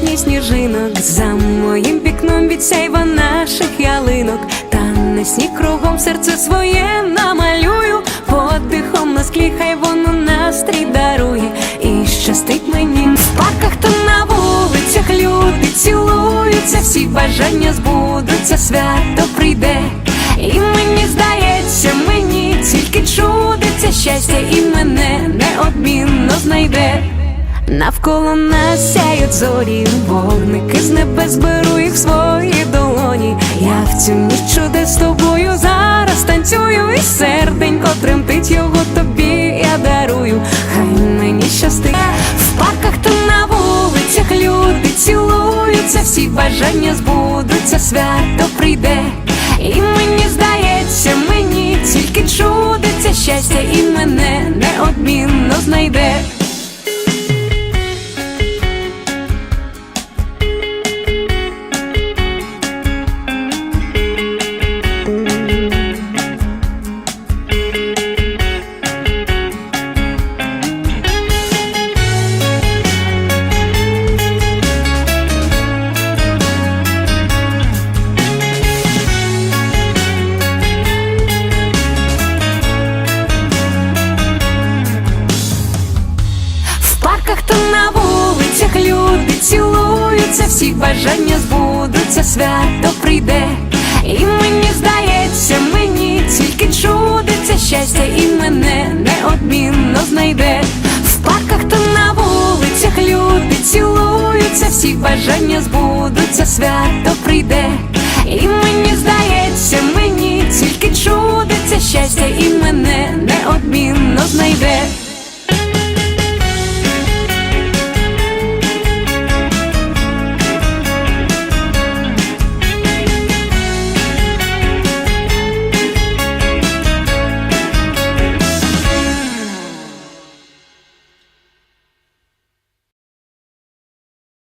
сотні сніжинок, за моїм вікном від сяйва наших ялинок, та не сніг кругом серце своє намалюю, подихом на склі, хай воно настрій дарує. І щастить мені. В парках та на вулицях люди цілуються, всі бажання збудуться, свято прийде. І мені здається, мені тільки чудиться. Щастя, і мене неодмінно знайде. Навколо нас сяють зорі, вогники з небес беру їх в свої долоні. Я в цю ніч чудес з тобою зараз танцюю, і серденько тремтить його тобі, я дарую. Хай мені щастить в парках та на вулицях люди цілуються, всі бажання збудуться, свято прийде. І мені здається, мені тільки чудиться щастя, і мене неодмінно знайде. Парках та на вулицях люди цілуються, всі бажання збудуться, свято прийде. І мені здається, мені тільки чудиться щастя, і мене неодмінно знайде. В парках та на вулицях люди цілуються, всі бажання збудуться, свято прийде.